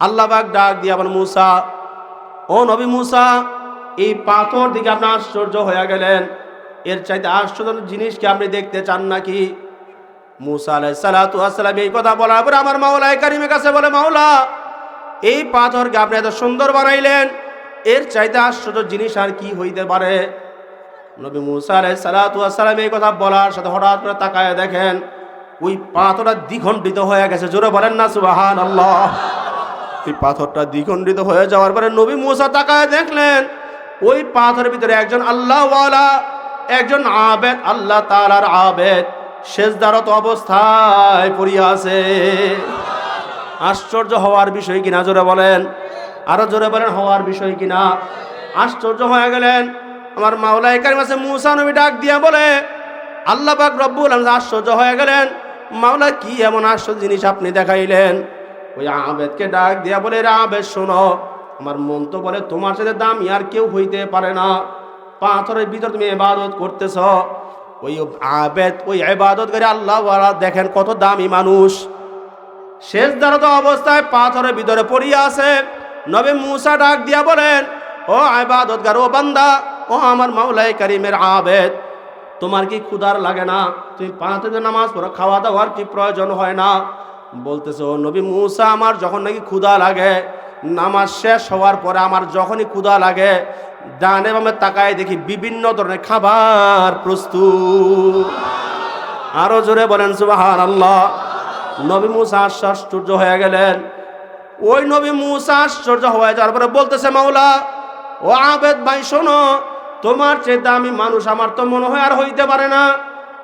আল্লাহ bug ডাক দিয়ে আবার মুসা, ও নবী মুসা, এই পাথর দিকে আপনি আশ্চর্য হয়ে গেলেন। এর চাইতে আশ্চর্য জিনিসকে আপনি দেখতে চান নাকি? আলাই এই কথা আমার মাওলা কাছে বলে এই পাথরকে আপনি এত সুন্দর বানাইলেন। এর চাইতে আশ্চর্য জিনিস আর কি হইতে পারে? নবী এই কথা বলার সাথে হঠাৎ করে তাকায় দেখেন, ওই পাথরটা দ্বিখণ্ডিত হয়ে গেছে। জোরে বলেন না সুবাহান আল্লাহ এই পাথরটা দ্বিখণ্ডিত হয়ে যাওয়ার পরে নবী মুসা তাকায় দেখলেন, ওই পাথরের ভিতরে একজন আল্লাহওয়ালা, একজন আবেদ, আল্লাহ তালার আবেদ। শেষদারত অবস্থায় পড়িয়া আছে। আশ্চর্য হওয়ার বিষয় কিনা, জোরে বলেন। আরও জোরে বলেন, হওয়ার বিষয় কিনা? আশ্চর্য হয়ে গেলেন। আমার মাওলাই কারিম আছে, মুসা নবী ডাক দিয়া বলে, আল্লাহ পাক রব্বুল আশ্চর্য হয়ে গেলেন। মাওলা কি এমন আশ্চর্য জিনিস আপনি দেখাইলেন? ওই আবেদকে ডাক দিয়া বলে রে আবেদ শোনো, আমার মন তো বলে তোমার সাথে দাম আর কেউ হইতে পারে না। পাথরের ভিতর তুমি এবাদত করতেছ। ওই আবেদ, ওই এবাদত করে আল্লাহ দেখেন কত দামি মানুষ। শেষ দাঁড়াত অবস্থায় পাথরের ভিতরে পড়িয়া আছে। নবে মুসা ডাক দিয়া বলেন, ও আবাদতগার ও বান্দা, ও আমার মাওলাই কারিমের আবেদ, তোমার কি ক্ষুধার লাগে না? তুমি পাঁচ নামাজ পড়ো খাওয়া দাওয়ার কি প্রয়োজন হয় না? বলতেছে, ও নবী মুসা, আমার যখন নাকি ক্ষুধা লাগে, নামাজ শেষ হওয়ার পরে আমার যখনই ক্ষুধা লাগে, ডানে বামে তাকায় দেখি বিভিন্ন ধরনের খাবার প্রস্তুত। আরও জোরে বলেন সুবাহান আল্লাহ নবী মুসা আশ্চর্য হয়ে গেলেন। ওই নবী মুসা আশ্চর্য হয়ে যাওয়ার পরে বলতেছে, মাওলা, ও আবেদ ভাই, শোনো, তোমার চেয়ে দামি মানুষ আমার তো মনে হয় আর হইতে পারে না।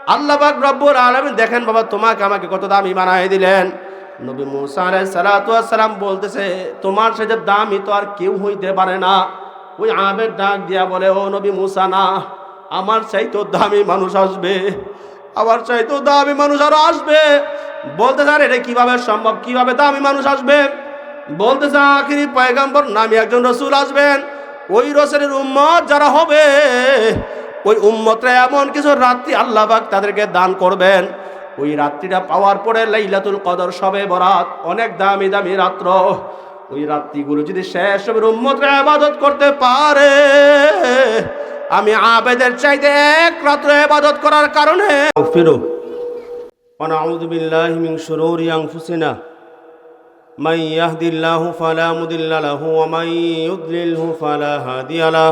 আল্লাহ পাক রব্বুর আলামিন দেখেন, বাবা, তোমাকে আমাকে কত দামি বানাই দিলেন। নবী মুসা আলাইহিস সালাম বলতেছে, তোমার সাথে দামি তো আর কেউ হইতে পারে না। ওই আবেদ ডাক দিয়া বলে, ও নবী মুসা, না, আমার চাইতো দামি মানুষ আসবে। আমার চাইতো দামি মানুষ আরও আসবে। বলতে স্যার এটা কীভাবে সম্ভব? কীভাবে দামি মানুষ আসবে? বলতে বলতেছে, আখিরি পয়গাম্বর নামে একজন রসুল আসবেন। ওই রসুলের উম্মত যারা হবে ওই উম্মতরা এমন কিছু রাত্রি আল্লাহ পাক তাদেরকে দান করবেন ওই রাত্রিটা পাওয়ার পরে লাইলাতুল কদর সবে বরাত অনেক দামি দামি রাত্র ওই রাত্রিগুলো যদি শেষ হবে উম্মতরা আবাদত করতে পারে আমি আবেদের চাইতে এক রাত্র আবাদত করার কারণে ফিরো ونعوذ بالله من شرور أنفسنا من يهد الله فلا مضل له ومن يضلله فلا هادي له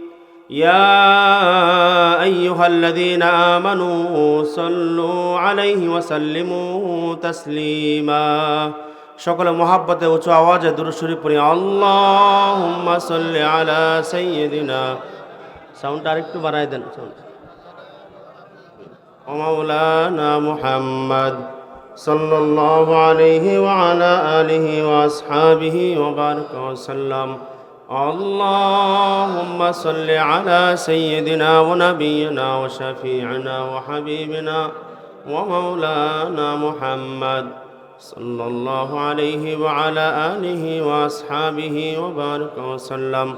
يا أيها الذين آمنوا صلوا عليه وسلموا تسليما সকলে মহাব্বতে উঁচু আওয়াজে দুরুশরী পড়ি আল্লাহুম্মা সাল্লি আলা সাইয়্যিদিনা সাউন্ডটা আরেকটু বাড়াই দেন সাউন্ড ومولانا محمد صلى الله عليه وعلى آله وأصحابه وبارك وسلم اللهم صل على سيدنا ونبينا وشفيعنا وحبيبنا ومولانا محمد صلى الله عليه وعلى آله وأصحابه وبارك وسلم.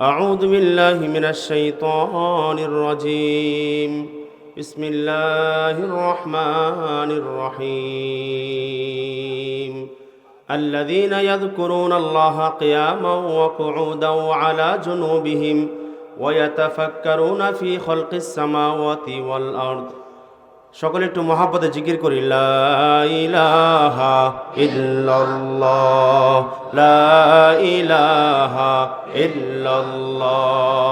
أعوذ بالله من الشيطان الرجيم. بسم الله الرحمن الرحيم. الذين يذكرون الله قياما وقعودا وعلى جنوبهم ويتفكرون في خلق السماوات والأرض সকলে একটু মহাব্বতে জিকির করি লা ইলাহা ইল্লাল্লাহ লা ইলাহা ইল্লাল্লাহ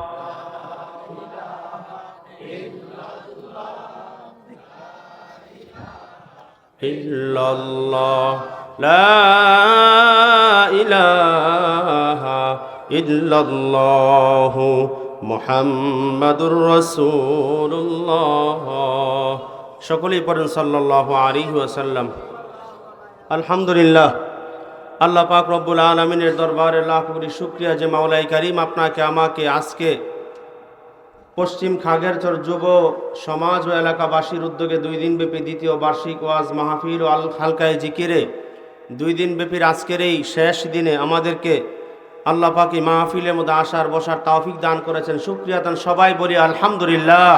ইল্লাল্লাহ, লা ইলাহা ইল্লাল্লাহ, মুহাম্মাদুর রাসূলুল্লাহ। সকলেই পড়েন সাল্লাল্লাহু আলাইহি ওয়াসাল্লাম। আলহামদুলিল্লাহ, আল্লাহ পাক রব্বুল আলমিনের দরবারে লাখ কোটি শুক্রিয়া যে মাওলাই করিম আপনাকে, আমাকে আজকে পশ্চিম খাগেরচর যুব সমাজ ও এলাকাবাসীর উদ্যোগে দুই দিনব্যাপী দ্বিতীয় বার্ষিক ওয়াজ মাহফিল ও আল হালকায় জিকিরে দুই দিনব্যাপীর আজকের এই শেষ দিনে আমাদেরকে আল্লাহ পাকি মাহফিলের মধ্যে আসার, বসার তৌফিক দান করেছেন। শুক্রিয়া দান সবাই বলি আলহামদুলিল্লাহ।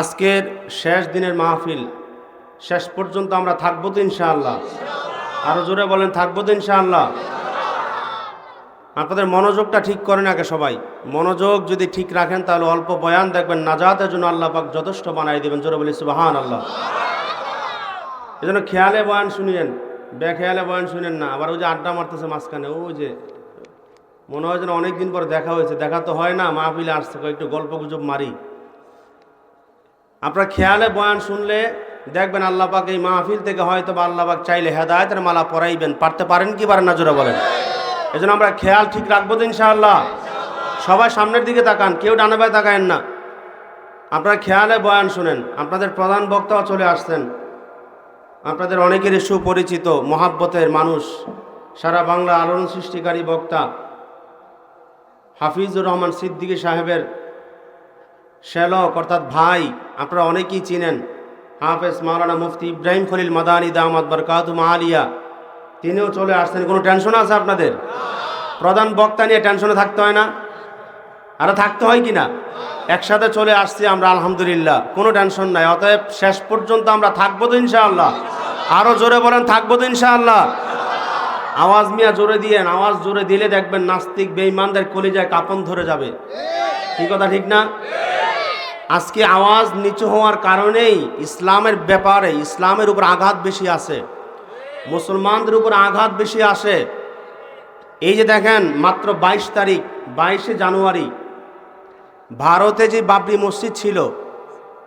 আজকের শেষ দিনের মাহফিল, শেষ পর্যন্ত আমরা থাকব তো ইনশাআল্লাহ। আরও জোরে বলেন, থাকব তো ইনশাআল্লাহ। আপনাদের মনোযোগটা ঠিক করেন আগে সবাই। মনোযোগ যদি ঠিক রাখেন তাহলে অল্প বয়ান দেখবেন, নাজাতের জন্য আল্লাহ পাক যথেষ্ট বানাই দেবেন, জোরে বলি সুবাহান আল্লাহ এই জন্য খেয়ালে বয়ান শুনিয়েন, বেখেয়ালে বয়ান শুনেন না। আবার ওই যে আড্ডা মারতেছে মাঝখানে, ওই যে মনে হয় যেন অনেকদিন পর দেখা হয়েছে। দেখা তো হয় না, মাহফিলে আসছে একটু গল্প গুজব মারি। আপনার খেয়ালে বয়ান শুনলে দেখবেন আল্লাহ পাক এই মাহফিল থেকে হয়তো বা আল্লাহ পাক চাইলে হেদায়তের মালা পরাইবেন। পারতে পারেন কি পারেন না, জোরে বলেন। এই জন্য আমরা খেয়াল ঠিক রাখব তো ইনশাআল্লাহ। সবাই সামনের দিকে তাকান, কেউ ডানে বায় তাকায়েন না। আপনারা খেয়ালে বয়ান শুনেন, আপনাদের প্রধান বক্তাও চলে আসছেন। আপনাদের অনেকেরই সুপরিচিত, মহাব্বতের মানুষ, সারা বাংলা আলোড়ন সৃষ্টিকারী বক্তা, হাফিজুর রহমান সিদ্দিকী সাহেবের শ্যালক, অর্থাৎ ভাই, আপনারা অনেকেই চিনেন। হাফেজ মাওলানা মুফতি ইব্রাহিম খলিল মাদানি দামাদ বরকাতুম আলিয়া তিনিও চলে আসছেন। কোনো টেনশন আছে আপনাদের? প্রধান বক্তা নিয়ে টেনশনে থাকতে হয় না? আরে থাকতে হয় কি না? একসাথে চলে আসছি আমরা, আলহামদুলিল্লাহ। কোনো টেনশন নাই। অতএব শেষ পর্যন্ত আমরা থাকব তো ইনশাআল্লাহ। আরও জোরে বলেন, থাকব তো ইনশাআল্লাহ। আওয়াজ মিয়া জোরে দিয়েন, আওয়াজ জোরে দিলে দেখবেন নাস্তিক বেঈমানদের কলিজায় কাপন ধরে যাবে। কি কথা, ঠিক না? আজকে আওয়াজ নিচু হওয়ার কারণেই ইসলামের ব্যাপারে, ইসলামের উপর আঘাত বেশি আছে। মুসলমানদের উপর আঘাত বেশি আসে। এই যে দেখেন, মাত্র বাইশ তারিখ, বাইশে জানুয়ারি, ভারতে যে বাবরি মসজিদ ছিল,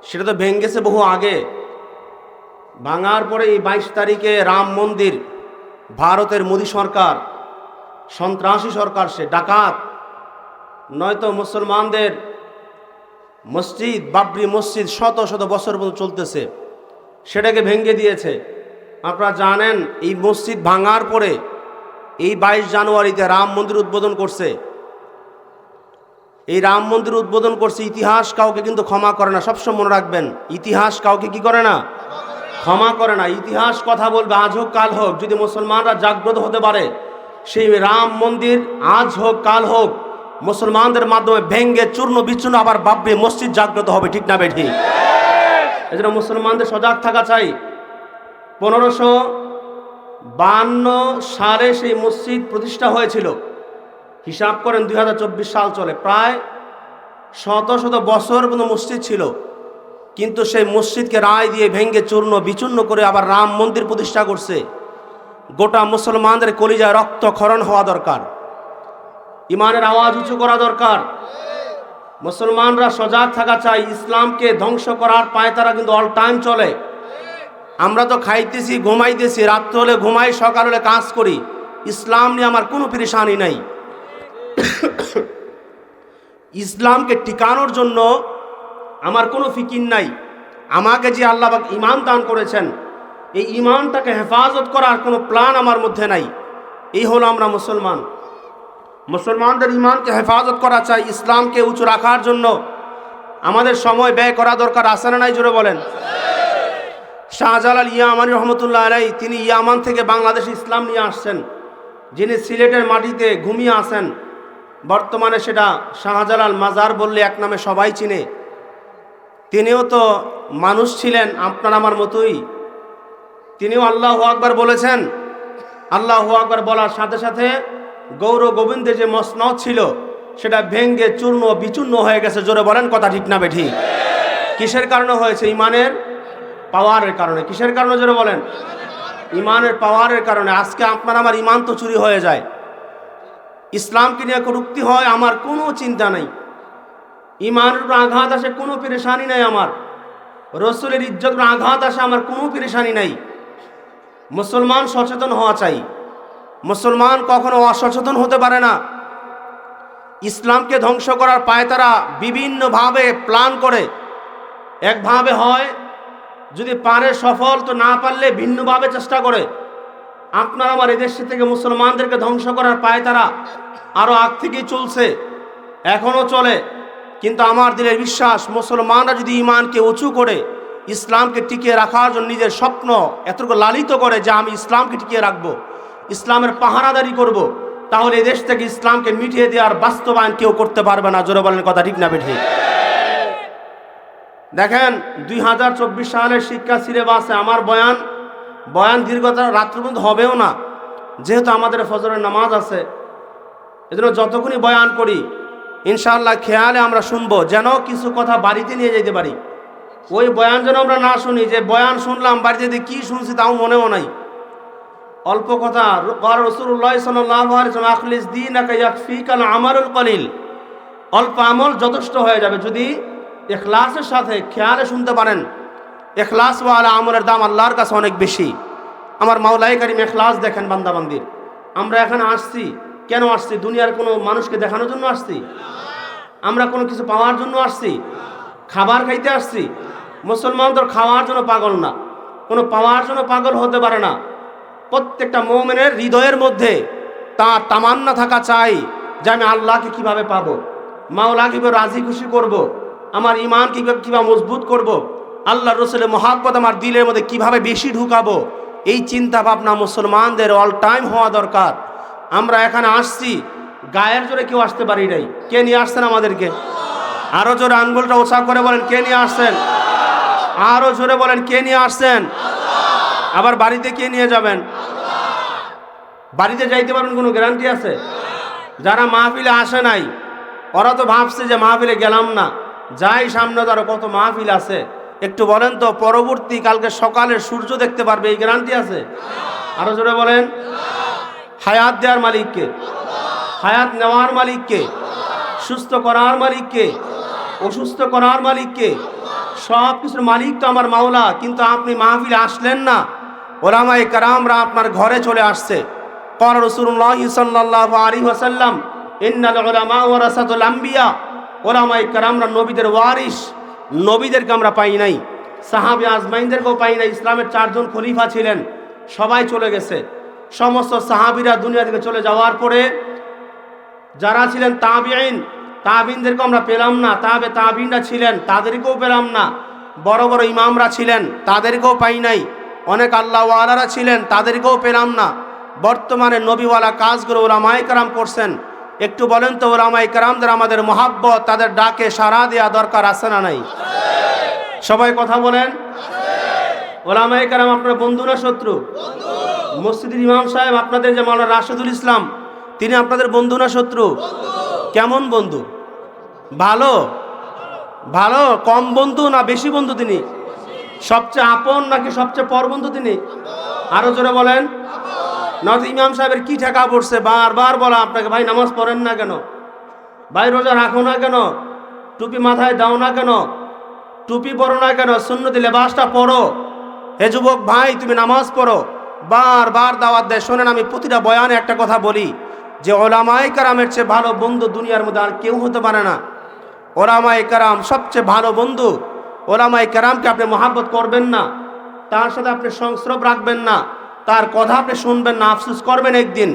সেটা তো ভেঙ্গেছে বহু আগে। ভাঙার পরে এই বাইশ তারিখে রাম মন্দির, ভারতের মোদী সরকার, সন্ত্রাসী সরকার, সে ডাকাত। নয়তো মুসলমানদের মসজিদ, বাবরি মসজিদ শত শত বছর পর্যন্ত চলতেছে, সেটাকে ভেঙ্গে দিয়েছে। আপনারা জানেন, এই মসজিদ ভাঙার পরে এই বাইশ জানুয়ারিতে রাম মন্দির উদ্বোধন করছে। এই রাম মন্দির উদ্বোধন করছে, ইতিহাস কাউকে কিন্তু ক্ষমা করে না। সবসময় মনে রাখবেন, ইতিহাস কাউকে কি করে না? ক্ষমা করে না। ইতিহাস কথা বলবে, আজ হোক, কাল হোক। যদি মুসলমানরা জাগ্রত হতে পারে, সেই রাম মন্দির আজ হোক, কাল হোক, মুসলমানদের মাধ্যমে ভেঙ্গে চূর্ণ বিচূর্ণ আবার বাব্বে মসজিদ জাগ্রত হবে, ঠিক না বেঠি এই জন্য মুসলমানদের সজাগ থাকা চাই। পনেরোশো বান্ন সালে সেই মসজিদ প্রতিষ্ঠা হয়েছিল। হিসাব করেন দুই হাজার চব্বিশ সাল চলে। প্রায় শত শত বছর কোনো মসজিদ ছিল। কিন্তু সেই মসজিদকে রায় দিয়ে ভেঙ্গে চূর্ণ বিচূর্ণ করে আবার রাম মন্দির প্রতিষ্ঠা করছে। গোটা মুসলমানদের কলিজায় রক্তক্ষরণ হওয়া দরকার। ইমানের আওয়াজ উঁচু করা দরকার। মুসলমানরা সজাগ থাকা চাই। ইসলামকে ধ্বংস করার পায় তারা কিন্তু অল টাইম চলে। আমরা তো খাইতেছি, ঘুমাইতেছি, রাত্র হলে ঘুমাই, সকাল হলে কাজ করি। ইসলাম নিয়ে আমার কোনো পরেশানি নাই। ইসলামকে টিকানোর জন্য আমার কোনো ফিকির নাই। আমাকে যে আল্লাহ ইমান দান করেছেন, এই ইমানটাকে হেফাজত করার কোনো প্ল্যান আমার মধ্যে নাই। এই হলো আমরা মুসলমান। মুসলমানদের ইমানকে হেফাজত করা চাই, ইসলামকে উঁচু রাখার জন্য। আমাদের সময় ব্যয় করা দরকার আসে না নাই? জোরে বলেন। শাহজালাল ইয়ামানি রহমতুল্লাহ আলাই, তিনি ইয়ামান থেকে বাংলাদেশে ইসলাম নিয়ে আসছেন। যিনি সিলেটের মাটিতে ঘুমিয়ে আসেন বর্তমানে সেটা শাহজালাল মাজার বললে এক নামে সবাই চিনে। তিনিও তো মানুষ ছিলেন আপনার আমার মতোই। তিনিও আল্লাহ আকবার বলেছেন, আল্লাহ আকবার বলার সাথে সাথে গৌর গোবিন্দের যে মসনদ ছিল, সেটা ভেঙ্গে চূর্ণ বিচূর্ণ হয়ে গেছে। জোরে বলেন কথা ঠিক না বেঠি কিসের কারণে হয়েছে? ইমানের পাওয়ারের কারণে। কিসের কারণে জোরে বলেন? ইমানের পাওয়ারের কারণে। আজকে আপনার আমার ইমান তো চুরি হয়ে যায়। ইসলামকে নিয়ে কটুক্তি হয়, আমার কোনো চিন্তা নেই। ইমানের উপর আঘাত আসে, কোনো পেরেশানি নেই আমার। রসুলের ইজ্জত আঘাত আসে, আমার কোনো পেরেশানি নেই। মুসলমান সচেতন হওয়া চাই। মুসলমান কখনো অসচেতন হতে পারে না। ইসলামকে ধ্বংস করার পায় তারা বিভিন্নভাবে প্ল্যান করে। একভাবে হয় যদি পারে সফল, তো না পারলে ভিন্নভাবে চেষ্টা করে। আপনার আমার এদেশ থেকে মুসলমানদেরকে ধ্বংস করার পায় তারা আরও আগ থেকেই চলছে এখনও চলে। কিন্তু আমার দিলের বিশ্বাস, মুসলমানরা যদি ইমানকে উঁচু করে, ইসলামকে টিকিয়ে রাখার জন্য নিজের স্বপ্ন এতটুকু লালিত করে যে আমি ইসলামকে টিকিয়ে রাখব, ইসলামের পাহারাদারি করব। তাহলে এদেশ থেকে ইসলামকে মিটিয়ে দেওয়ার বাস্তবায়ন কেউ করতে পারবে না। জোরে বলেন কথা ঠিক না বেঠিক দেখেন, দুই হাজার চব্বিশ সালের শিক্ষা সিলেবাসে আমার বয়ান বয়ান দীর্ঘতা রাত্র হবেও না। যেহেতু আমাদের ফজরের নামাজ আছে, এজন্য যতক্ষণই বয়ান করি, ইনশাআল্লাহ খেয়ালে আমরা শুনব, যেন কিছু কথা বাড়িতে নিয়ে যেতে পারি। ওই বয়ান যেন আমরা না শুনি, যে বয়ান শুনলাম, বাড়িতে যদি কী শুনছি তাও মনেও নাই। অল্প কথা রসুল্লাহ আমারুল কলিল। অল্প আমল যথেষ্ট হয়ে যাবে। যদি এখলাসের সাথে খেয়ালে শুনতে পারেন। এখলাস ওয়ালা আমলের দাম আল্লাহর কাছে অনেক বেশি। আমার মাওলাই কারিম এখলাস দেখেন বান্দাবান্দির। আমরা এখানে আসছি। কেন আসছি? দুনিয়ার কোনো মানুষকে দেখানোর জন্য আসছি? আমরা কোনো কিছু পাওয়ার জন্য আসছি? খাবার খাইতে আসছি? মুসলমান তোর খাওয়ার জন্য পাগল না। কোনো পাওয়ার জন্য পাগল হতে পারে না। প্রত্যেকটা মোমেনের হৃদয়ের মধ্যে তা তামান্না থাকা চাই যে আমি আল্লাহকে কীভাবে পাবো? মাওলা কীভাবে রাজি খুশি করব। আমার ইমান কীভাবে কীভাবে মজবুত করব। আল্লাহ রসুলের মহাব্বত আমার দিলের মধ্যে কীভাবে বেশি ঢুকাবো? এই চিন্তা ভাবনা মুসলমানদের অল টাইম হওয়া দরকার। আমরা এখানে আসছি, গায়ের জোরে কেউ আসতে পারি নাই। কে নিয়ে আসছেন আমাদেরকে? আরও জোরে আঙ্গুলটা ওছা করে বলেন, কে নিয়ে আসছেন? আরও জোরে বলেন, কে নিয়ে আসছেন? আবার বাড়িতে কে নিয়ে যাবেন? বাড়িতে যাইতে পারবেন কোনো গ্যারান্টি আছে? যারা মাহফিলে আসে নাই, ওরা তো ভাবছে যে মাহফিলে গেলাম না। যাই সামনে ধরো, কত মাহফিল আছে। একটু বলেন তো, পরবর্তী কালকে সকালে সূর্য দেখতে পারবে, এই গ্যারান্টি আছে? আরও জোরে বলেন। হায়াত দেওয়ার মালিককে। হায়াত নেওয়ার মালিককে। সুস্থ করার মালিককে। অসুস্থ করার মালিককে। সব কিছুর মালিক তো আমার মাওলা, কিন্তু আপনি মাহফিলে আসলেন না। ওলামাই কারামরা আপনার ঘরে চলে আসছে। কর রসুল্লাহ সাল্লাহ আলী ওসাল্লাম ইন্নাল ওলামা ওরাসাতুল আম্বিয়া। ওলামাই কারামরা নবীদের ওয়ারিস নবীদেরকে আমরা পাই নাই। সাহাবি আজমাইনদেরকেও পাই নাই। ইসলামের চারজন খলিফা ছিলেন। সবাই চলে গেছে। সমস্ত সাহাবিরা দুনিয়া থেকে চলে যাওয়ার পরে যারা ছিলেন তাবিআইন তাবিনদেরকে আমরা পেলাম না। তাবে তাবিনরা ছিলেন, তাদেরকেও পেলাম না। বড় বড় ইমামরা ছিলেন, তাদেরকেও পাই নাই। অনেক আল্লাহ আল্লাহওয়ালারা ছিলেন, তাদেরকেও পেলাম না। বর্তমানে নবীওয়ালা কাজগুলো ওলামাই কারাম করছেন। একটু বলেন তো ওলামাই কারামদের আমাদের মহাব্বত, তাদের ডাকে সাড়া দেওয়া দরকার আছে না নাই? সবাই কথা বলেন? ওলামাই কারাম আপনার বন্ধু না শত্রু? মসজিদের ইমাম সাহেব আপনাদের যে মাওলানা রাশেদুল ইসলাম, তিনি আপনাদের বন্ধু না শত্রু? কেমন বন্ধু? ভালো? ভালো? কম বন্ধু না বেশি বন্ধু তিনি? সবচেয়ে আপন নাকি সবচেয়ে পর বন্ধু তিনি? আরও জোরে বলেন। নয়তো ইমাম সাহেবের কি ঠেকা পড়ছে? বারবার বলা আপনাকে, ভাই, নামাজ পড়েন না কেন? ভাই, রোজা রাখো না কেন? টুপি মাথায় দাও না কেন? টুপি পরো না কেন? সুন্নতি লেবাসটা পড়ো। হে যুবক ভাই, তুমি নামাজ পড়ো। বারবার দাওয়াত দেয়। শোনেন, আমি প্রতিটা বয়ানে একটা কথা বলি যে ওলামাই কারামের চেয়ে ভালো বন্ধু দুনিয়ার মধ্যে আর কেউ হতে পারে না। ওলামাই কারাম সবচেয়ে ভালো বন্ধু। ওলামাই কারামকে আপনি মহাব্বত করবেন না। তার সাথে আপনি সংস্রব রাখবেন না। তার কথা আপনি শুনবেন না, আফসুস করবেন একদিন।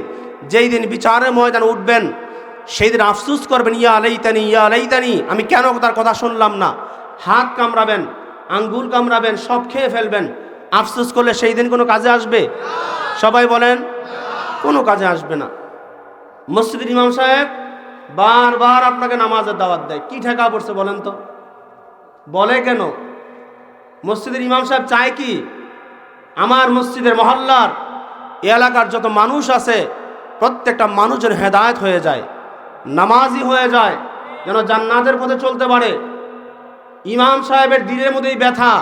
যেই দিন বিচারের ময়দান উঠবেন, সেই দিন আফসুস করবেন, ইয়া আলাইতানি ইয়া আলাইতানি আমি কেন তার কথা শুনলাম না? হাত কামড়াবেন, আঙ্গুল কামড়াবেন, সব খেয়ে ফেলবেন। আফসুস করলে সেই দিন কোনো কাজে আসবে? সবাই বলেন, কোনো কাজে আসবে না। মসজিদের ইমাম সাহেব বারবার আপনাকে নামাজের দাওয়াত দেয়। কি ঠেকা পড়ছে বলেন তো? বলে কেন? মসজিদের ইমাম সাহেব চায় কি? আমার মসজিদের মহল্লার এলাকার যত মানুষ আছে, প্রত্যেকটা মানুষের হেদায়ত হয়ে যায় নামাজি হয়ে যায়, যেন জান্নাতের পথে চলতে পারে। ইমাম সাহেবের দিনের মধ্যেই ব্যথা,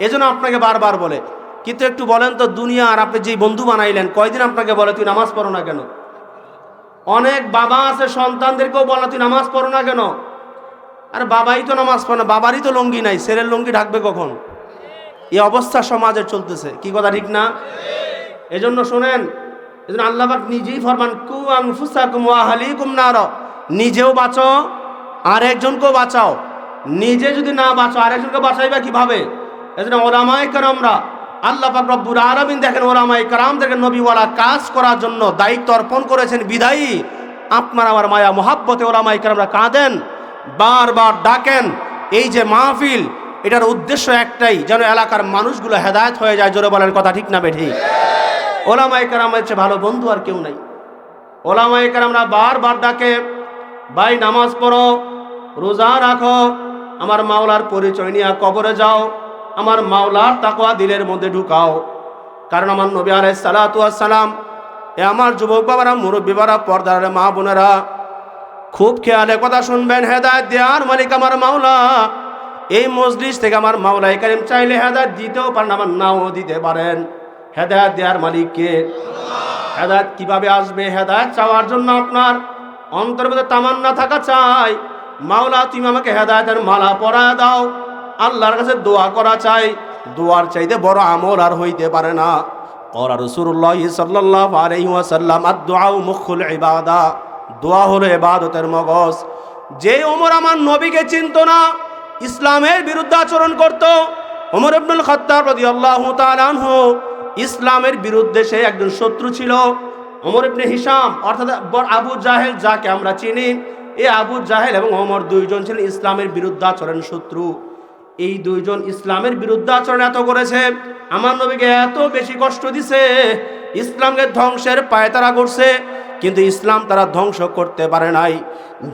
এজন্য আপনাকে বারবার বলে। কিন্তু একটু বলেন তো, দুনিয়া আর আপনি যেই বন্ধু বানাইলেন, কয়দিন আপনাকে বলে, তুই নামাজ পড়ো না কেন? অনেক বাবা আছে, সন্তানদেরকেও বলে, তুই নামাজ পড়ো না কেন? আর বাবাই তো নামাজ পড়ে না, বাবারই তো লঙ্গি নাই, ছেলের লঙ্গি ঢাকবে কখন? এই অবস্থা সমাজে চলতেছে। কি কথা ঠিক না? এজন্য শোনেন, এজন্য আল্লাহ পাক নিজেই ফরমান কু আনফুসাকুম ওয়া আহলিকুম নার। নিজেও বাঁচো আর একজনকেও বাঁচাও। নিজে যদি না বাঁচো আর একজনকে বাঁচাইবা কীভাবে? এজন্য ওলামায়ে কেরামরা, আল্লাহ পাক রব্বুল আলামিন দেখেন, ওলামায়ে কেরামদেরকে নবীওয়ালা কাজ করার জন্য দায়িত্ব অর্পণ করেছেন, বিদায়ী। আপনার আমার মায়া, মোহাব্বতে ওলামায়ে কারামরা কাঁদেন, বারবার ডাকেন, এই যে মাহফিল এটার উদ্দেশ্য একটাই, যেন এলাকার মানুষগুলো হেদায়েত হয়ে যায়, জোরে বলেন কথা ঠিক না বেঠি ওলামাই কারামের হচ্ছে ভালো বন্ধু আর কেউ নাই। ওলামাই কারামরা বারবার ডাকে, ভাই, নামাজ পড়ো, রোজা রাখো, আমার মাওলার পরিচয় নিয়ে কবরে যাও, আমার মাওলার তাকওয়া দিলের মধ্যে ঢুকাও। কারণ আমার নবী আলাই সালাম, এ আমার যুবক বাবারা, মুরব্বী বাবা পর্দার মা বোনেরা, খুব খেয়ালে কথা শুনবেন, হেদায়ত দেয়ার মালিক আমার মাওলা। এই মজলিস থেকে আমার মাওলাই কারিম চাইলে হেদায়ত দিতেও পারেন, আমার নাও দিতে পারেন। হেদায়ত দেওয়ার মালিককে হেদায়ত কীভাবে আসবে? হেদায়ত চাওয়ার জন্য আপনার অন্তর্গত তামান্না থাকা চাই। মাওলা, তুমি আমাকে হেদায়তের মালা পরা দাও। আল্লাহর কাছে দোয়া করা চাই। দোয়ার চাইতে বড় আমল আর হইতে পারে না। করা রসুল্লাহ আর দোয়া হলো এবাদতের মগজ। যে ওমর আমার নবীকে চিনত না ইসলামের বিরুদ্ধে আচরণ করত। ওমর আব্দুল খত্তাব রদি আল্লাহ তালানহু ইসলামের বিরুদ্ধে সে একজন শত্রু ছিল। ওমর ইবনে হিসাম অর্থাৎ আবু জাহেল, যাকে আমরা চিনি এই আবু জাহেল এবং ওমর দুইজন ছিলেন ইসলামের বিরুদ্ধে আচরণ শত্রু। এই দুইজন ইসলামের বিরুদ্ধে আচরণ এত করেছে, আমার নবীকে এত বেশি কষ্ট দিছে, ইসলামকে ধ্বংসের পায়তারা করছে কিন্তু ইসলাম তারা ধ্বংস করতে পারে নাই।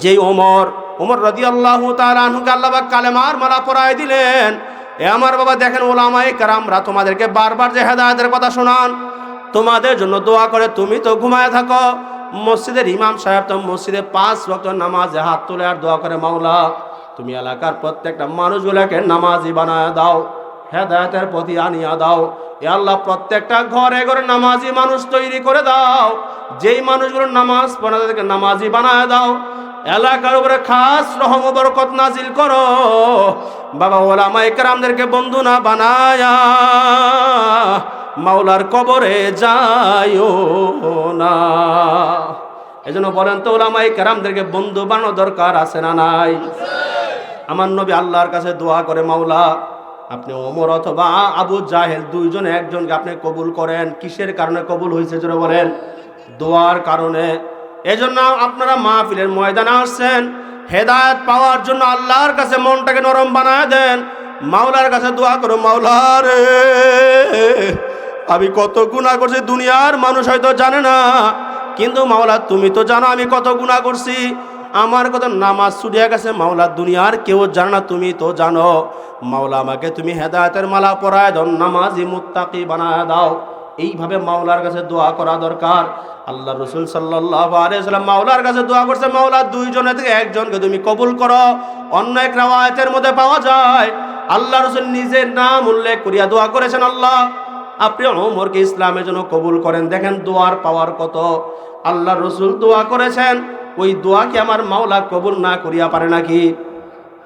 যে ওমর ওমর রদি আল্লাহ তালুকে আল্লাহ কালেমার মালা পরায় দিলেন, এ আমার বাবা, দেখেন ওলামাই কারামরা তোমাদেরকে বারবার যে হেদায়তের কথা শোনান। তোমাদের জন্য দোয়া করে তুমি তো ঘুমায় থাকো। মসজিদের ইমাম সাহেব তো মসজিদে পাঁচ ভক্ত নামাজে হাত তুলে আর দোয়া করে, মাওলা, তুমি এলাকার প্রত্যেকটা মানুষগুলোকে নামাজি বানায় দাও, হেদায়তের প্রতি আনিয়া দাও। এ আল্লাহ, প্রত্যেকটা ঘরে ঘরে নামাজি মানুষ তৈরি করে দাও। যেই মানুষগুলো নামাজ পড়ে তাদেরকে নামাজি বানায় দাও। এলাকার উপরে খাস রহম বরকত নাজিল করো। বাবা ওলামা একরামদেরকে বন্ধু না বানায়া, মাওলার কবরে যাইও না। এজন্য বলেন তো ওলামা একরামদেরকে বন্ধু বানানো দরকার আছে না নাই? আমার নবী আল্লাহর কাছে দোয়া করে মাওলা আপনি ওমর অথবা আবু জাহেল দুইজন একজনকে আপনি কবুল করেন। কিসের কারণে কবুল হয়েছে যেন বলেন? দোয়ার কারণে। এজন্য আপনারা মাহফিলের ময়দানে আসছেন। হেদায়ত পাওয়ার জন্য আল্লাহর কাছে মনটাকে নরম বানায় দেন। মাওলার কাছে দোয়া করো মাওলার আমি কত গুণা করছি, দুনিয়ার মানুষ হয়তো জানে না। কিন্তু মাওলা, তুমি তো জানো আমি কত গুণা করছি। আমার কথা নামাজ ছুটিয়ে গেছে, মাওলা দুনিয়ার কেউ জানে না, তুমি তো জানো। মাওলা আমাকে তুমি হেদায়তের মালা পরায় দাও, নামাজি মুত্তাকি বানায় দাও। এইভাবে মাওলার কাছে দোয়া করা দরকার। আল্লাহ রসুল সাল্লাহ মাওলার কাছে দোয়া করছে, মাওলা দুইজনের থেকে একজনকে তুমি কবুল করো, অন্য এক রাওয়ায়তের মধ্যে পাওয়া যায়। আল্লাহ রসুল নিজের নাম উল্লেখ করিয়া দোয়া করেছেন, আল্লাহ, আপনি ওমরকে ইসলামের জন্য কবুল করেন, দেখেন দোয়ার পাওয়ার কত। আল্লাহ রসুল দোয়া করেছেন ওই দোয়াকে আমার মাওলা কবুল না করিয়া পারে নাকি?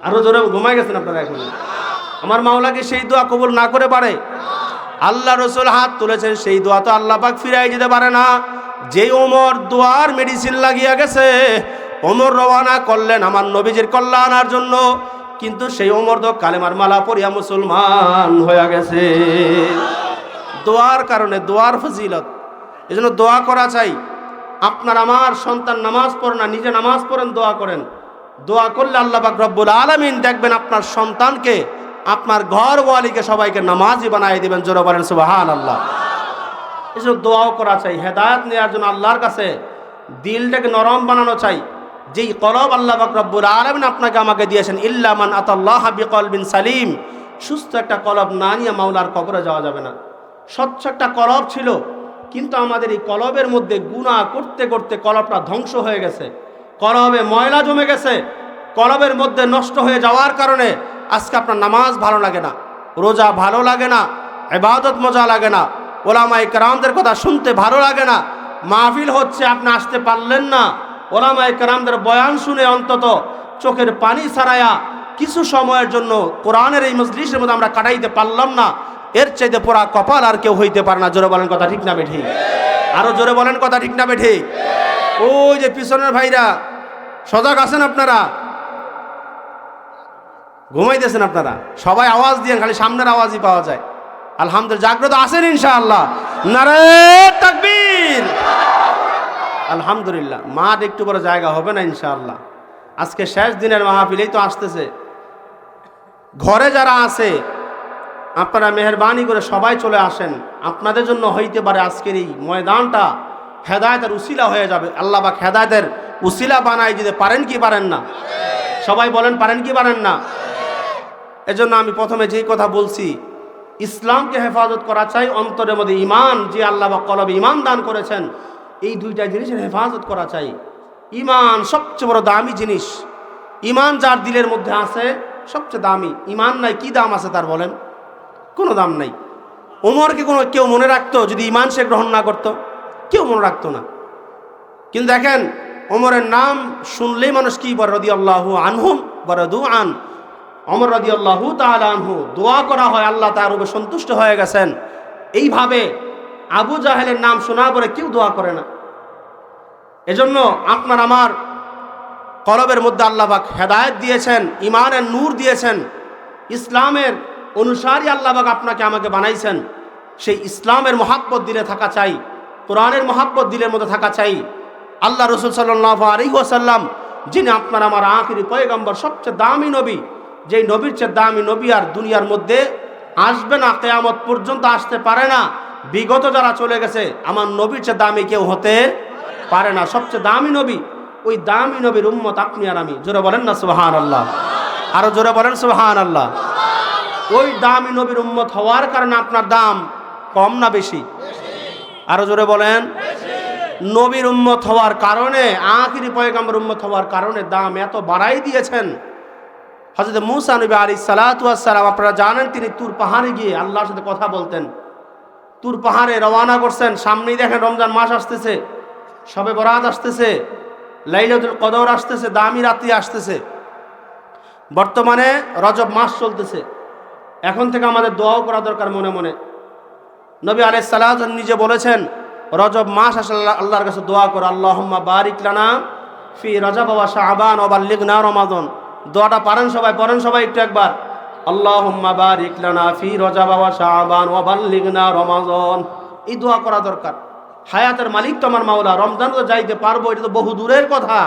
আরও জোরে ঘুমাই গেছেন আপনারা এখন? আমার মাওলাকে সেই দোয়া কবুল না করে পারে? আল্লাহ রসুল হাত তুলেছেন, সেই দোয়া তো আল্লাহ পাক ফিরাই যেতে পারে না। যে ওমর দোয়ার মেডিসিন লাগিয়া গেছে, ওমর রওয়ানা করলেন আমার নবীজির কল্যাণার জন্য। কিন্তু সেই ওমর তো কালেমার মালা পরিয়া মুসলমান হয়ে গেছে। দোয়ার কারণে, দোয়ার ফজিলত। এই জন্য দোয়া করা চাই। আপনার আমার সন্তান নামাজ পড়েন না, নিজে নামাজ পড়েন, দোয়া করেন। দোয়া করলে আল্লাহ রব্বুল আলমিন দেখবেন আপনার সন্তানকে, আপনার ঘর ওয়ালিকে সবাইকে নামাজই বানাই দিবেন, জোরে বলেন সুবাহান আল্লাহ জন্য দোয়াও করা চাই, হেদায়ত নেওয়ার জন্য আল্লাহর কাছে দিলটাকে নরম বানানো চাই। যেই কলব আল্লাহ রব্বুল আলমিন আপনাকে আমাকে দিয়েছেন ইল্লামান আতাল্লাহ বিকল বিন সালিম। সুস্থ একটা কলব না নিয়ে মাওলার কবরে যাওয়া যাবে না। স্বচ্ছ একটা কলব ছিল কিন্তু আমাদের এই কলবের মধ্যে গুণা করতে করতে কলবটা ধ্বংস হয়ে গেছে। কলবে ময়লা জমে গেছে। কলবের মধ্যে নষ্ট হয়ে যাওয়ার কারণে আজকে আপনার নামাজ ভালো লাগে না, রোজা ভালো লাগে না এবাদত মজা লাগে না ওলামাই কারামদের কথা শুনতে ভালো লাগে না। মাহফিল হচ্ছে, আপনি আসতে পারলেন না। ওলামাই কারামদের বয়ান শুনে অন্তত চোখের পানি ছাড়ায়া কিছু সময়ের জন্য কোরআনের এই মজলিসের মধ্যে আমরা কাটাইতে পারলাম না। এর চাইতে পোড়া কপাল আর কেউ হইতে পারে না। জোরে বলেন কথা ঠিক না বেঠি? আরও জোরে বলেন কথা ঠিক না বেঠি? ওই যে পিছনের ভাইরা, সজাগ আছেন আপনারা? ঘুমাইতেছেন আপনারা? সবাই আওয়াজ দিয়ে খালি সামনের আওয়াজই পাওয়া যায়। আলহামদুলিল্লাহ, জাগ্রত আছেন ইনশাআল্লাহ। নারে তাকবীর! আলহামদুলিল্লাহ, মাঠ একটু বড় জায়গা হবে না ইনশাআল্লাহ? আজকে শেষ দিনের মাহফিলেই তো আসতেছে। ঘরে যারা আছে আপনারা মেহরবানি করে সবাই চলে আসেন। আপনাদের জন্য হইতে পারে আজকের এই ময়দানটা। হেদায়তের উসিলা হয়ে যাবে। আল্লাহ বা হেদায়তের উসিলা বানাই দিতে পারেন কি পারেন না? সবাই বলেন, পারেন কি পারেন না? এজন্য আমি প্রথমে যেই কথা বলছি, ইসলামকে হেফাজত করা চাই, অন্তরের মধ্যে ইমান যে আল্লাহ বা কলবে ইমান দান করেছেন, এই দুইটা জিনিসের হেফাজত করা চাই। ইমান সবচেয়ে বড় দামি জিনিস। ইমান যার দিলের মধ্যে আছে, সবচেয়ে দামি। ইমান নাই, কি দাম আছে তার বলেন? কোনো দাম নাই। ওমরকে কোনো কেউ মনে রাখতো যদি ইমান সে গ্রহণ না করতো? কেউ মনে রাখতো না। কিন্তু দেখেন, ওমরের নাম শুনলেই মানুষ কি বলে? রদি আল্লাহ আনহুম বরদু আন অমর রদি আল্লাহু তাহলে আনহু। দোয়া করা হয়, আল্লাহ তার উপরে সন্তুষ্ট হয়ে গেছেন। এইভাবে আবু জাহেলের নাম শোনা পরে কেউ দোয়া করে না। এজন্য আপনার আমার কলবের মধ্যে আল্লাহবাক হেদায়ত দিয়েছেন ইমানের নূর দিয়েছেন, ইসলামের অনুসারী আল্লাহবাক আপনাকে আমাকে বানাইছেন। সেই ইসলামের মহাব্বত দিলে থাকা চাই, কোরআনের মহাব্বত দিলের মধ্যে থাকা চাই। আল্লাহ রসুল সাল্লাহ আলী ওসাল্লাম যিনি আপনার আমার আখিরি পয়গম্বর, সবচেয়ে দামি নবী, যেই নবীর চেয়ে দামি নবী আর দুনিয়ার মধ্যে আসবে না, কেয়ামত পর্যন্ত আসতে পারে না। বিগত যারা চলে গেছে, আমার নবীর চেয়ে দামি কেউ হতে পারে না। সবচেয়ে দামি নবী, ওই দামি নবীর উম্মত আপনি আর আমি। জোরে বলেন না সুবাহান আল্লাহ আরও জোরে বলেন সুবাহান আল্লাহ ওই দামি নবীর উম্মত হওয়ার কারণে আপনার দাম কম না বেশি? আরও জোরে বলেন। নবীর উম্মত হওয়ার কারণে, আখিরি পয়গাম্বর উম্মত হওয়ার কারণে দাম এত বাড়াই দিয়েছেন। হজরত মুসা নবী আলী সালাতাম আপনারা জানেন তিনি তুর পাহাড়ে গিয়ে আল্লাহর সাথে কথা বলতেন। তুর পাহাড়ে রওয়ানা করছেন, সামনেই দেখেন রমজান মাস আসতেছে, সবে বরাত আসতেছে, লাইলাতুল কদর আসতেছে, দামি রাত্রি আসতেছে। বর্তমানে রজব মাস চলতেছে। এখন থেকে আমাদের দোয়াও করা দরকার মনে মনে। নবী আলাই সালাহ নিজে বলেছেন, রজব মাস আসলে আল্লাহর কাছে দোয়া করো আল্লাহ বারিক লানা ফি রজা বাবা শাহবান ওবাল্লিগ না রমাদন। দোয়াটা পারেন সবাই, পড়েন সবাই একটু একবার। আল্লাহ বারিক লানা ফি রজা বাবা শাহবান ওবাল্লিগ না রমাদন। এই দোয়া করা দরকার। হায়াতের মালিক তো আমার মাওলা, রমজান তো যাইতে পারব, এটা তো বহু দূরের কথা।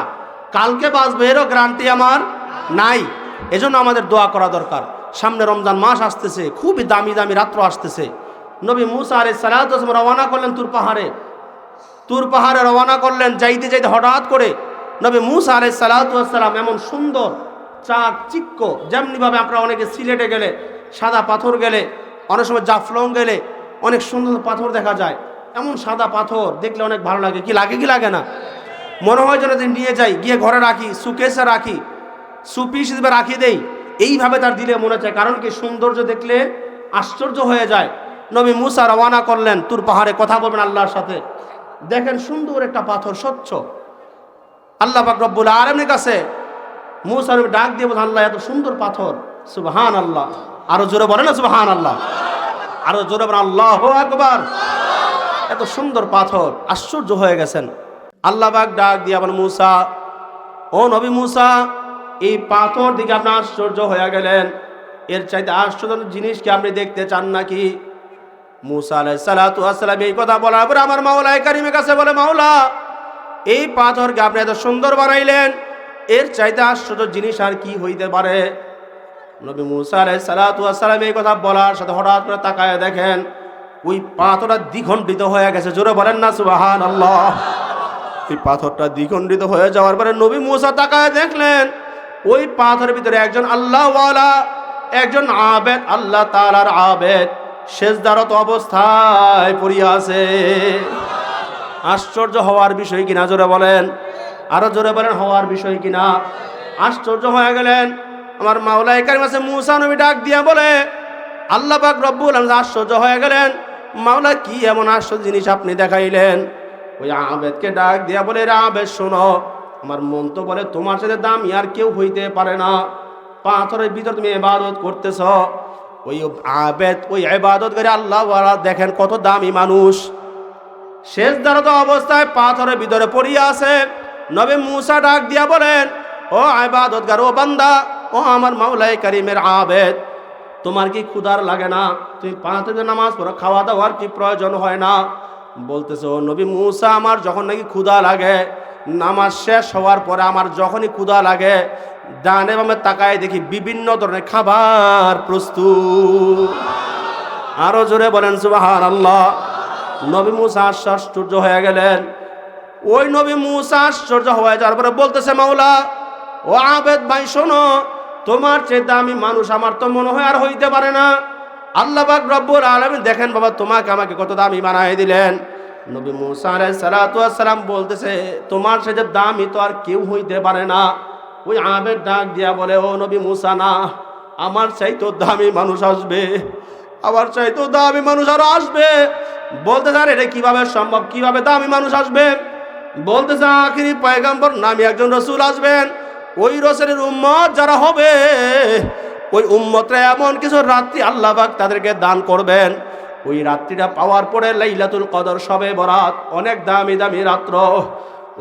কালকে বাঁচবে এরও গ্রান্টি আমার নাই। এজন্য আমাদের দোয়া করা দরকার। সামনে রমজান মাস আসতেছে, খুবই দামি দামি রাত্র আসতেছে। নবী মুসা আরে সালাদ রওয়ানা করলেন তুর পাহাড়ে। তুর পাহাড়ে রওয়ানা করলেন, যাইতে যাইতে হঠাৎ করে নবী মুসা আরে সালাতাম এমন সুন্দর চাক চিক্ক, যেমনিভাবে আপনারা অনেকে সিলেটে গেলে, সাদা পাথর গেলে, অনেক সময় জাফলং গেলে অনেক সুন্দর পাথর দেখা যায়। এমন সাদা পাথর দেখলে অনেক ভালো লাগে। কি লাগে কি লাগে না? মনে হয় যেন নিয়ে যাই, গিয়ে ঘরে রাখি, সুকেসে রাখি, সুপিস রাখি দেই। এইভাবে তার দিলে মনে চায়, কারণ কি সৌন্দর্য দেখলে আশ্চর্য হয়ে যায়। নবী মুসা রওয়ানা করলেন, তুর পাহাড়ে কথা বলবেন আল্লাহর সাথে। দেখেন সুন্দর একটা পাথর, স্বচ্ছ। আল্লাহ রব্বুল আলমের কাছে মুসা নবী ডাক দিয়ে বলেন, আল্লাহ, এত সুন্দর পাথর। সুবহান আল্লাহ আরও জোরে বলে না সুবহান আল্লাহ আরও জোরে বলেন, আল্লাহ আকবার। এত সুন্দর পাথর, আশ্চর্য হয়ে গেছেন। আল্লাহ পাক ডাক দিয়ে আবার মুসা, ও নবী মুসা এই পাথর দিকে আপনি আশ্চর্য হয়ে গেলেন। এর চাইতে আশ্চর্য জিনিসকে আপনি দেখতে চান নাকি? আলাই এই কথা বলার পরে আমার বলে এই পাথরকে আপনি এত সুন্দর বানাইলেন। এর চাইতে আশ্চর্য জিনিস আর হইতে পারে? নবী সালাতাম এই কথা বলার সাথে হঠাৎ করে তাকায় দেখেন, ওই পাথরটা দ্বিখণ্ডিত হয়ে গেছে। জোরে বলেন না সুবাহান আল্লাহ ওই পাথরটা দ্বিখণ্ডিত হয়ে যাওয়ার পরে নবী মুসা তাকায় দেখলেন ওই পাথরের ভিতরে একজন আল্লাহওয়ালা, একজন আবেদ, আল্লাহ তালার আবেদ শেষদারত অবস্থায় পড়িয়া আছে। আশ্চর্য হওয়ার বিষয় কিনা, জোরে বলেন। আরও জোরে বলেন, হওয়ার বিষয় কিনা। আশ্চর্য হয়ে গেলেন। আমার মাওলাই কারিম আছে, মুসা নবী ডাক দিয়া বলে, আল্লাহ পাক রব্বুল আশ্চর্য হয়ে গেলেন। মাওলা কি এমন আশ্চর্য জিনিস আপনি দেখাইলেন? ওই আবেদকে ডাক দিয়া বলে, রে আবেদ, শোনো আমার মন তো বলে, তোমার সাথে দাম আর কেউ হইতে পারে না। পাথরের ভিতর তুমি ইবাদত করতেছ। ওই আবেদ, ওই ইবাদত করে আল্লাহ দেখেন কত দামি মানুষ। শেষ দাঁড়াতো অবস্থায় পাথরের ভিতরে পড়িয়া আছে। নবী মুসা ডাক দিয়া বলেন, ও আবাদতগার ও বান্দা, ও আমার মাওলাই করিমের আবেদ, তোমার কি ক্ষুধার লাগে না? তুমি পাঁচ নামাজ পড়ো খাওয়া দাওয়ার কি প্রয়োজন হয় না? বলতেছে নবী মুসা, আমার যখন নাকি ক্ষুধা লাগে নামাজ শেষ হওয়ার পরে আমার যখনই ক্ষুধা লাগে, ডানে বামে তাকায় দেখি বিভিন্ন ধরনের খাবার প্রস্তুত। আরও জোরে বলেন সুবাহান আল্লাহ নবী মুসা আশ্চর্য হয়ে গেলেন। ওই নবী মুসা আশ্চর্য হয়ে যাওয়ার পরে বলতেছে, মাওলা, ও আবেদ ভাই, শোনো, তোমার চেয়ে দামি মানুষ আমার তো মনে হয় আর হইতে পারে না। আল্লাহ পাক রব্বুল আলামিন দেখেন, বাবা, তোমাকে আমাকে কত দামি বানাই দিলেন। নবী মুসা আলাইহিস সালাতু ওয়াস সালাম বলতেছে, তোমার সাথে দামি তো আর কেউ হইতে পারে না। ওই আবেদ ডাক দিয়া বলে, ও নবী মুসা, না, আমার চাই তো দামি মানুষ আসবে। আবার চাই তো দামি মানুষ আরও আসবে। বলতে স্যার এটা কীভাবে সম্ভব? কীভাবে দামি মানুষ আসবে? বলতেছে আখিরি পয়গাম্বর নামে একজন রসুল আসবেন। ওই রসুলের উম্মত যারা হবে, ওই উম্মতরা এমন কিছু রাত্রি আল্লাহবাক তাদেরকে দান করবেন। ওই রাত্রিটা পাওয়ার পরে লাইলাতুল কদর সবে বরাত, অনেক দামি দামি রাত্র।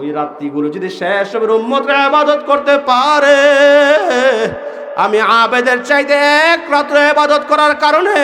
ওই রাত্রিগুলো যদি শেষ হবে, উম্মতরা আবাদত করতে পারে। আমি আবেদের চাইতে এক রাত্র আবাদত করার কারণে